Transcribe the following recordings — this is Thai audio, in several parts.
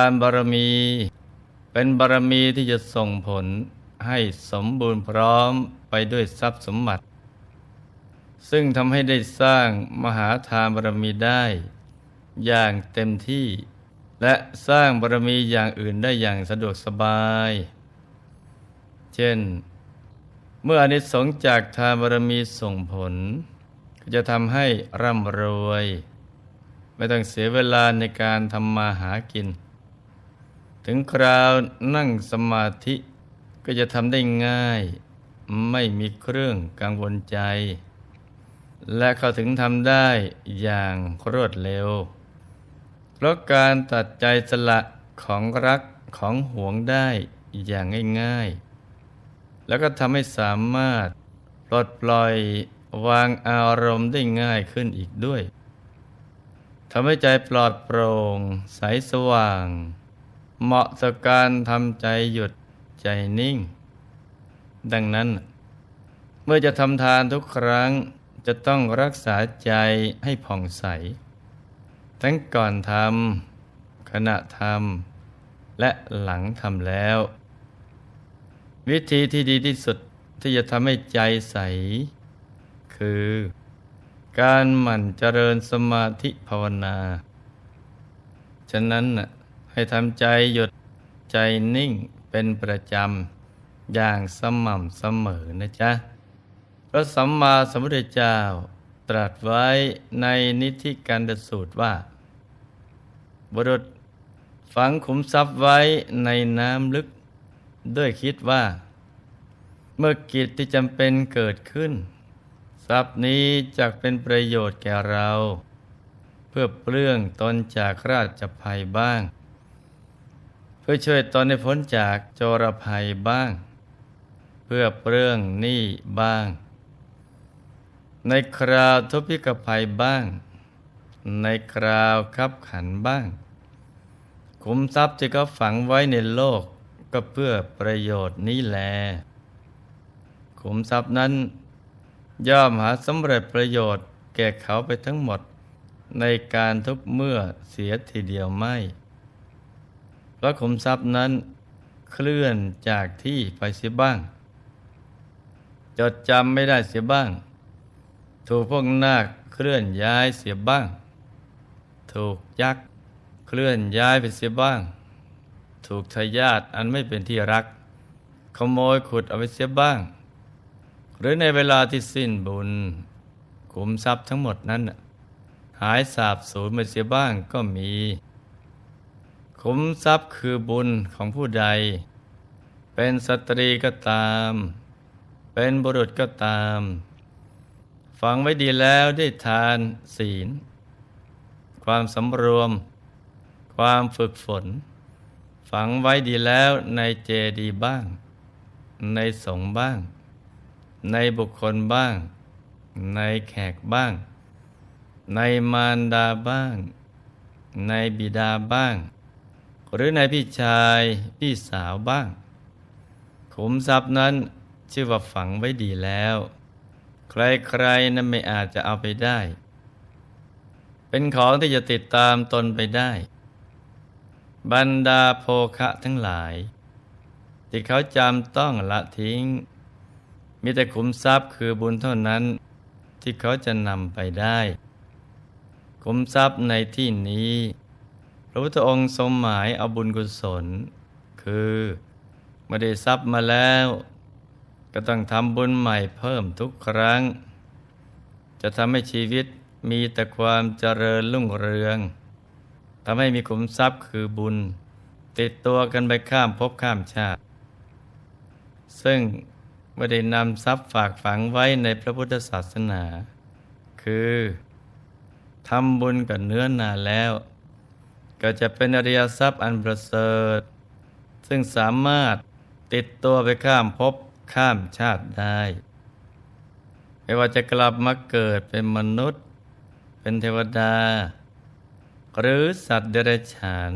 านบารมี เป็นบารมีที่จะส่งผลให้สมบูรณ์พร้อมไปด้วยทรัพย์สมบัติ ซึ่งทำให้ได้สร้างมหาทานบารมีได้ อย่างเต็มที่ และสร้างบารมีอย่างอื่นได้อย่างสะดวกสบาย เช่น เมื่ออนิสงส์จากทานบารมีส่งผล ก็จะทำให้ร่ำรวย ไม่ต้องเสียเวลาในการทำมาหากิน ถึงคราวนั่งสมาธิก็จะทำได้ง่าย ไม่มีเครื่องกังวลใจ และเขาถึงทำได้อย่างรวดเร็ว เพราะการตัดใจสละของรักของหวงได้อย่างง่ายๆ แล้วก็ทำให้สามารถปลดปล่อยวางอารมณ์ได้ง่ายขึ้นอีกด้วยทำให้ใจปลอดโปร่งใสสว่าง เหมาะต่อการทำใจหยุดใจนิ่ง ดังนั้น เมื่อจะทำทานทุกครั้งจะต้องรักษาใจให้ผ่องใส ทั้งก่อนทำขณะทำและหลังทำแล้ว วิธีที่ดีที่สุดที่จะทำให้ใจใส คือ การหมั่นเจริญสมาธิภาวนา ฉะนั้นน่ะ ให้ทำใจหยุดใจนิ่งเป็นประจำ อย่างสม่ำเสมอนะจ๊ะ พระสัมมาสัมพุทธเจ้าตรัสไว้ในนิธิกันดสูตรว่า บุรุษฝังขุมทรัพย์ไว้ในน้ำลึก ด้วยคิดว่า เมื่อกิจที่จำเป็นเกิดขึ้น ทรัพย์นี้จะเป็นประโยชน์แก่เรา เพื่อเปลื้องตนจากราชภัยบ้าง เพื่อช่วยตนให้พ้นจากโจรภัยบ้าง เพื่อเปลื้องหนี้บ้าง ในคราวทุพพิกภัยบ้าง ในคราวคับขันบ้าง ขุมทรัพย์ที่เขาฝังไว้ในโลกก็เพื่อประโยชน์นี้แล ขุมทรัพย์นั้นย่อมหาสำเร็จประโยชน์แก่เขาไปทั้งหมดในการทุกเมื่อเสียทีเดียวไม่ เพระขุมทรัพย์นั้นเคลื่อนจากที่ไปเสียบ้าง จดจำไม่ได้เสียบ้าง ถูกพวกนาคเคลื่อนย้ายเสียบ้าง ถูกยักษ์เคลื่อนย้ายไปเสียบ้าง ถูกทายาทอันไม่เป็นที่รัก ขโมยขุดเอาไปเสียบ้าง หรือในเวลาที่สิ้นบุญขุมทรัพย์ทั้งหมดนั้นหายสาบสูญไปเสียบ้างก็มี ขุมทรัพย์คือบุญของผู้ใด เป็นสตรีก็ตาม เป็นบุรุษก็ตาม ฟังไว้ดีแล้วได้ทานศีล ความสำรวม ความฝึกฝน ฝังไว้ดีแล้วในเจดีบ้าง ในสงบ้าง ในบุคคลบ้าง ในแขกบ้าง ในมารดาบ้าง ในบิดาบ้าง หรือในพี่ชายพี่สาวบ้าง ขุมทรัพย์นั้นชื่อว่าฝังไว้ดีแล้ว ใครๆนั้นไม่อาจจะเอาไปได้ เป็นของที่จะติดตามตนไปได้ บรรดาโภคะทั้งหลาย ที่เขาจำต้องละทิ้ง มีแต่ขุมทรัพย์คือบุญเท่านั้นที่เขาจะนำไปได้ ขุมทรัพย์ในที่นี้ พระพุทธองค์ทรงหมายเอาบุญกุศล คือเมื่อได้ทรัพย์มาแล้ว ก็ต้องทำบุญใหม่เพิ่มทุกครั้ง จะทำให้ชีวิตมีแต่ความเจริญรุ่งเรืองทำให้มีขุมทรัพย์คือบุญ ติดตัวกันไปข้ามภพข้ามชาติ ซึ่งไม่ได้นำทรัพย์ฝากฝังไว้ในพระพุทธศาสนา คือทำบุญกับเนื้อนาแล้ว ก็จะเป็นอริยทรัพย์อันประเสริฐ ซึ่งสามารถติดตัวไปข้ามภพข้ามชาติได้ ไม่ว่าจะกลับมาเกิดเป็นมนุษย์ เป็นเทวดา หรือสัตว์เดรัจฉาน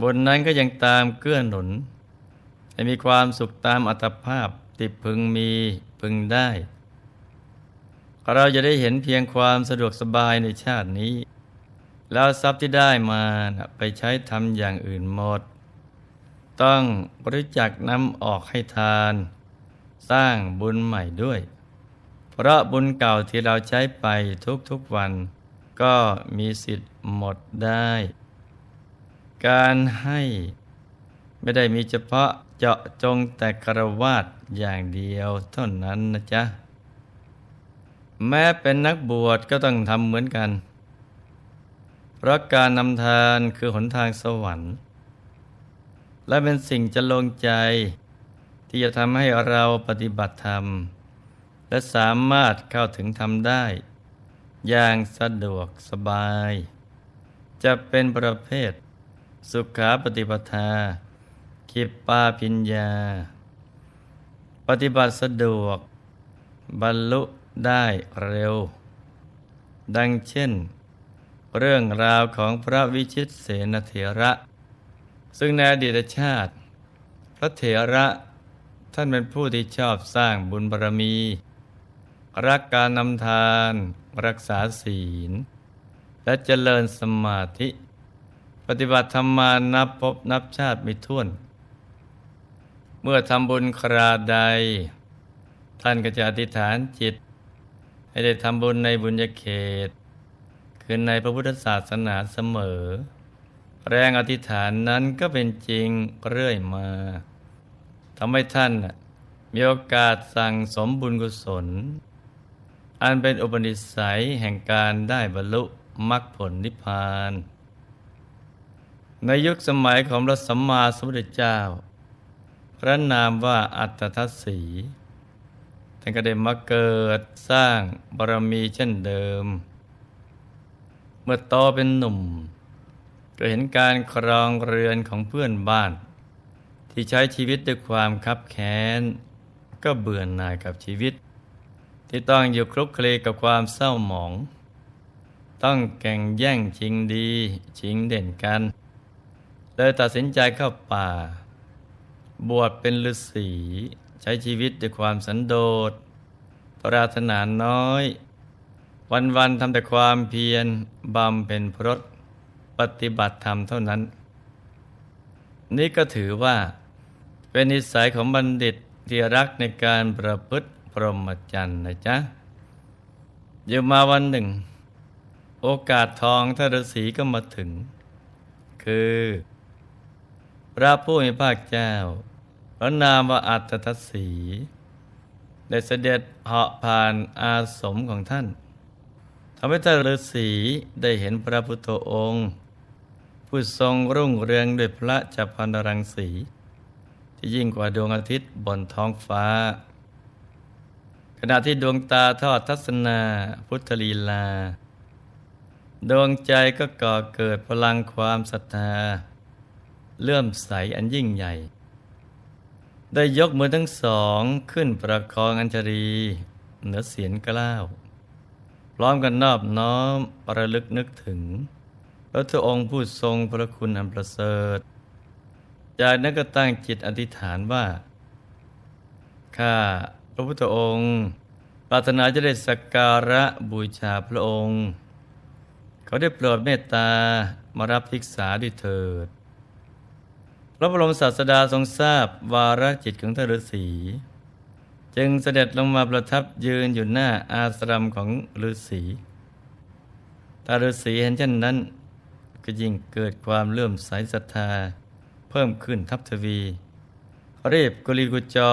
บนนั้นก็ยังตามเกื้อหนุน ให้มีความสุขตามอัตภาพที่พึงมีพึงได้ เราจะได้เห็นเพียงความสะดวกสบายในชาตินี้ แล้วทรัพย์ที่ได้มาไปใช้ทำอย่างอื่นหมด ต้องบริจาคนำออกให้ทาน สร้างบุญใหม่ด้วย เพราะบุญเก่าที่เราใช้ไปทุกๆวัน ก็มีสิทธิ์หมดได้ การให้ไม่ได้มีเฉพาะเจาะจงแต่กระวาดอย่างเดียวเท่านั้นนะจ๊ะ แม้เป็นนักบวชก็ต้องทำเหมือนกัน ราะการนำทานคือหนทางสวรรค์ และเป็นสิ่งจะลงใจที่จะทำให้เราปฏิบัติธรรม และสามารถเข้าถึงธรรมได้ อย่างสะดวกสบาย จะเป็นประเภท สุขาปฏิปทาคิปปาพิญญา ปฏิบัติสะดวก บรรลุได้เร็ว ดังเช่น เรื่องราวของพระวิชิตเสนเถระ ซึ่งในอดีตชาติ พระเถระท่านเป็นผู้ที่ชอบสร้างบุญบารมี รักการนำทานรักษาศีล และเจริญสมาธิ ปฏิบัติธรรมานับพบนับชาติไม่ถ้วน เมื่อทำบุญคราใด ท่านก็จะอธิษฐานจิต ให้ได้ทำบุญในบุญญาเขต คือในพระพุทธศาสนาเสมอ แรงอธิษฐานนั้นก็เป็นจริงเรื่อยมาทำให้ท่านมีโอกาสสั่งสมบุญกุศล อันเป็นอุปนิสัยแห่งการได้บรรลุมรรคผลนิพพาน ในยุคสมัยของพระสัมมาสัมพุทธเจ้า พระนามว่าอัตตทัสสีท่านก็ได้มาเกิดสร้างบารมีเช่นเดิม เมื่อโตเป็นหนุ่ม ก็เห็นการครองเรือนของเพื่อนบ้าน ที่ใช้ชีวิตด้วยความคับแค้น ก็เบื่อหน่ายกับชีวิต ที่ต้องอยู่คลุกคลีกับความเศร้าหมอง ต้องแข่งแย่งชิงดีชิงเด่นกันเลยตัดสินใจเข้าป่า บวชเป็นฤาษีใช้ชีวิตด้วยความสันโดษปรารถนาน้อย วันๆทำแต่ความเพียรบำเพ็ญพรตปฏิบัติธรรมเท่านั้น นี่ก็ถือว่า เป็นนิสัยของบัณฑิตที่รักในการประพฤติพรหมจรรย์นะจ๊ะอยู่มาวันหนึ่ง โอกาสทองท่านฤาษีก็มาถึง คือ พระผู้มีพระเจ้า พระนามว่าอัตตทัสสี ได้เสด็จเหาะผ่านอาสมของท่านำให้ท่านฤาษีได้เห็นพระพุทธองค์ ผู้ทรงรุ่งเรืองด้วยพระจักรพันรังสี ที่ยิ่งกว่าดวงอาทิตย์บนท้องฟ้า ขณะที่ดวงตาทอดทัศนาพุทธลีลา ดวงใจก็ก่อเกิดพลังความศรัทธา เลื่อมใสอันยิ่งใหญ่ ได้ยกมือทั้งสองขึ้นประคองอัญชรีเหนือเสียนกล้าว พร้อมกันนอบน้อมประลึกนึกถึง พระทุองค์ผู้ทรงพระคุณอันประเสริฐ จากนั้นก็ตั้งจิตอธิษฐานว่า ข้าพระพุทธองค์ปรารถนาจะได้สักการะบูชาพระองค์ เขาได้โปรดเมตตามารับภิกษาด้วยเถิด พระบรมศาสดาทรงทราบวาระจิตของท่านฤาษี จึงเสด็จลงมาประทับยืนอยู่หน้าอาสรมของฤาษีตาฤาษีเห็นเช่นนั้น ก็ยิ่งเกิดความเลื่อมใสศรัทธา เพิ่มขึ้นทับทวีรีบกุลีกุจอ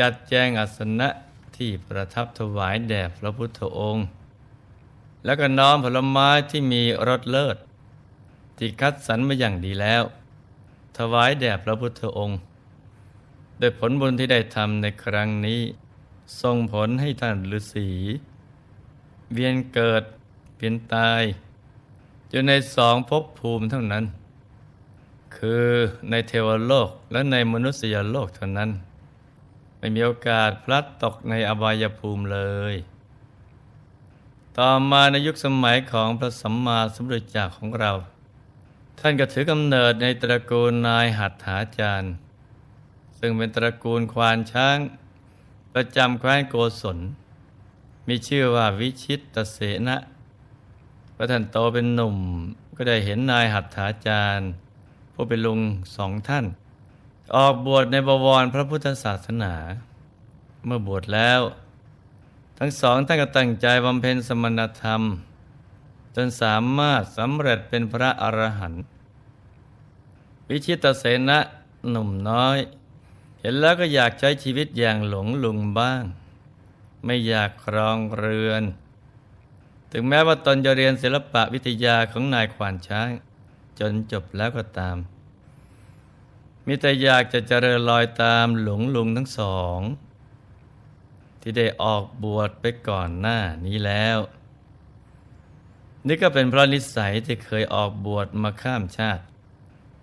จัดแจงอาสนะที่ประทับถวายแด่พระพุทธองค์ แล้วก็น้อมผลไม้ที่มีรสเลิศ ที่คัดสรรมาอย่างดีแล้ว ถวายแด่พระพุทธองค์ โดยผลบุญที่ได้ทำในครั้งนี้ ส่งผลให้ท่านฤาษีเวียนเกิดเวียนตายอยู่ในสองภพภูมิเท่านั้น คือในเทวโลกและในมนุษยโลกเท่านั้น ไม่มีโอกาสพลัดตกในอบายภูมิเลย ต่อมาในยุคสมัยของพระสัมมาสัมพุทธเจ้าของเรา ท่านก็ถือกำเนิดในตระกูลนายหัตถาจารย์ ซึ่งเป็นตระกูลควานช้าง ประจำแคว้นโกศล มีชื่อว่าวิชิตตเสนะพระท่านโตเป็นหนุ่มก็ได้เห็นนายหัตถาจารย์ ผู้เป็นลุงสองท่าน ออกบวชในบวรพระพุทธศาสนา เมื่อบวชแล้ว ทั้งสองท่านก็ตั้งใจบำเพ็ญสมณธรรม จนสามารถสำเร็จเป็นพระอรหันต์วิชิตเสนะหนุ่มน้อย เห็นแล้วก็อยากใช้ชีวิตอย่างหลงลุงบ้าง ไม่อยากครองเรือน ถึงแม้ว่าตนจะเรียนศิลปะวิทยาของนายขวานช้าง จนจบแล้วก็ตามมีแต่อยากจะเจริญรอยตามหลงลุงทั้งสอง ที่ได้ออกบวชไปก่อนหน้านี้แล้ว นี่ก็เป็นเพราะนิสัยที่เคยออกบวชมาข้ามชาติ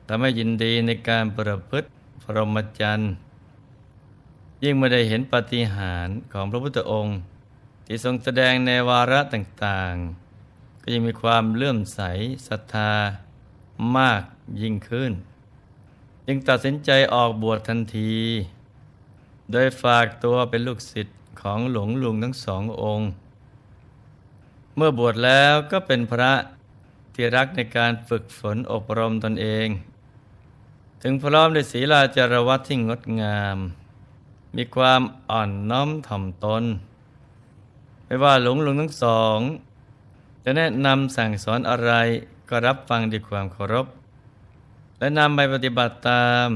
ทำให้ยินดีในการประพฤติพรหมจรรย์ ยิ่งไม่ได้เห็นปาฏิหาริย์ของพระพุทธองค์ ที่ทรงแสดงในวาระต่างๆ ก็ยังมีความเลื่อมใสศรัทธามากยิ่งขึ้น จึงตัดสินใจออกบวชทันที โดยฝากตัวเป็นลูกศิษย์ของหลวงลุงทั้งสององค์ เมื่อบวชแล้วก็เป็นพระที่รักในการฝึกฝนอบรมตนเอง ถึงพร้อมด้วยศีลาจารวัตที่งดงาม มีความอ่อนน้อมถ่อมตน ไม่ว่าหลวงลุงทั้งสอง จะแนะนำสั่งสอนอะไรก็รับฟังด้วยความเคารพ และนำไปปฏิบัติตาม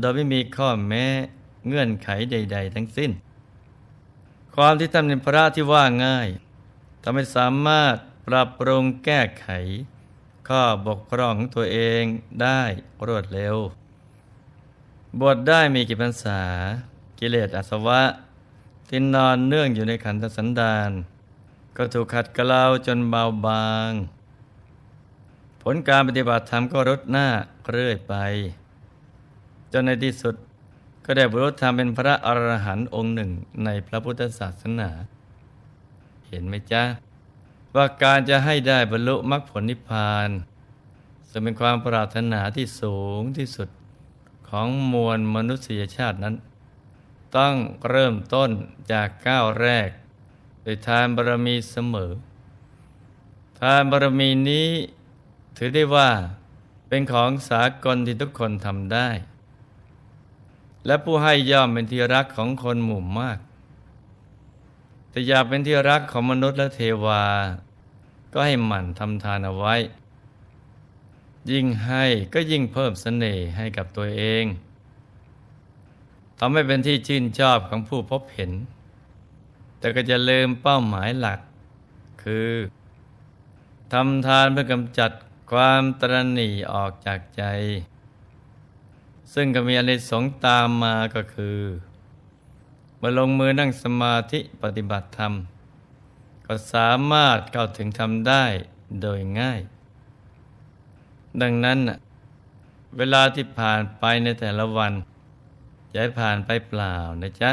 โดยไม่มีข้อแม้เงื่อนไขใด ๆ ทั้งสิ้น ความที่ท่านเป็นพระที่ว่าง่ายทำให้สามารถปรับปรุงแก้ไข ข้อบกพร่องของตัวเองได้รวดเร็ว บวชได้มีกี่พรรษา กิเลสอาสวะ ที่นอนเนื่องอยู่ในขันธสันดานก็ถูกขัดเกลาจนเบาบาง ผลการปฏิบัติธรรมก็ลดหน้าเรื่อยไป จนในที่สุดก็ได้บรรลุธรรมเป็นพระอรหันต์องค์หนึ่งในพระพุทธศาสนา เห็นไหมจ๊ะ ว่าการจะให้ได้บรรลุมรรคผลนิพพานจะเป็นความปรารถนาที่สูงที่สุดของมวลมนุษยชาตินั้น ต้องเริ่มต้นจากก้าวแรกโดยทานบารมีเสมอ ทานบารมีนี้ถือได้ว่าเป็นของสากลที่ทุกคนทำได้ และผู้ให้ย่อมเป็นที่รักของคนหมู่มาก แต่อยากเป็นที่รักของมนุษย์และเทวา ก็ให้หมั่นทำทานเอาไว้ ยิ่งให้ก็ยิ่งเพิ่มเสน่ห์ให้กับตัวเอง ทำให้เป็นที่ชื่นชอบของผู้พบเห็น แต่ก็จะลืมเป้าหมายหลัก คือทำทานเพื่อกำจัดความตรณีออกจากใจ ซึ่งก็มีอนิสงส์ตามมาก็คือเมื่อลงมือนั่งสมาธิปฏิบัติธรรม ก็สามารถเข้าถึงทำได้โดยง่าย ดังนั้น เวลาที่ผ่านไปในแต่ละวัน จะให้ผ่านไปเปล่านะจ๊ะ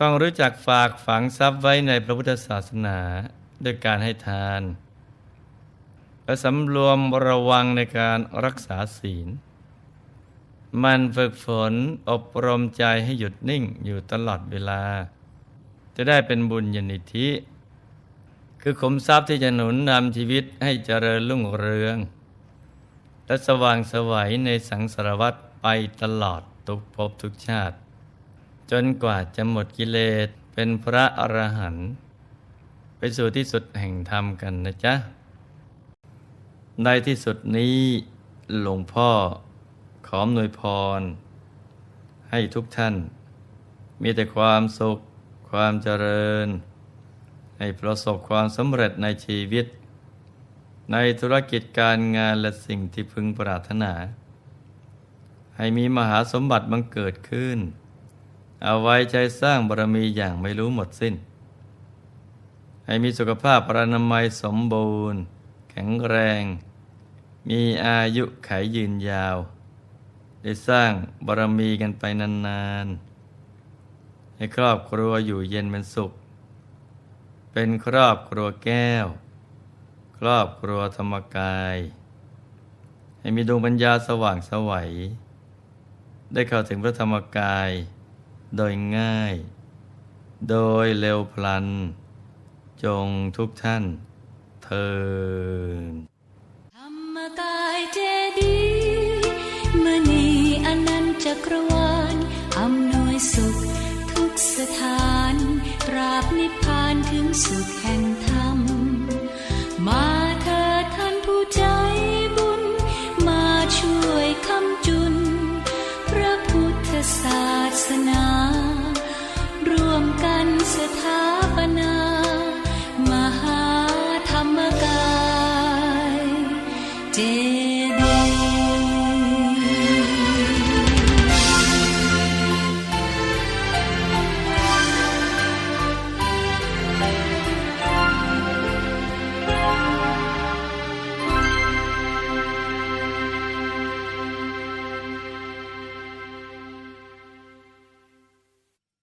ต้องรู้จักฝากฝังทรัพย์ไว้ในพระพุทธศาสนาด้วยการให้ทาน และสำรวมระวังในการรักษาศีล มันฝึกฝนอบรมใจให้หยุดนิ่งอยู่ตลอดเวลา จะได้เป็นบุญญาณิธิ คือขุมทรัพย์ที่จะหนุนนำชีวิตให้เจริญรุ่งเรืองและสว่างสวัยในสังสารวัฏไปตลอด ทุกภพทุกชาติ จนกว่าจะหมดกิเลสเป็นพระอรหันต์ไปสู่ที่สุดแห่งธรรมกันนะจ๊ะ ในที่สุดนี้หลวงพ่อขออำนวยพร ให้ทุกท่าน มีแต่ความสุข ความเจริญ ให้ประสบความสำเร็จในชีวิต ในธุรกิจการงานและสิ่งที่พึงปรารถนา ให้มีมหาสมบัติบังเกิดขึ้น เอาไว้ใจสร้างบารมีอย่างไม่รู้หมดสิ้น ให้มีสุขภาพปรานามัยสมบูรณ์ แข็งแรง มีอายุไขยืนยาว ได้สร้างบารมีกันไปนานๆ ให้ครอบครัวอยู่เย็นเป็นสุข เป็นครอบครัวแก้ว ครอบครัวธรรมกายให้มีดวงปัญญาสว่างสวัย ได้เข้าถึงพระธรรมกาย โดยง่าย โดยเร็วพลัน จงทุกท่านเทินธรรมกายเจดีย์มณีอนันตจักรวาลอำนวยสุขทุกสถานตราบนิพพานถึงสุขแห่ง ท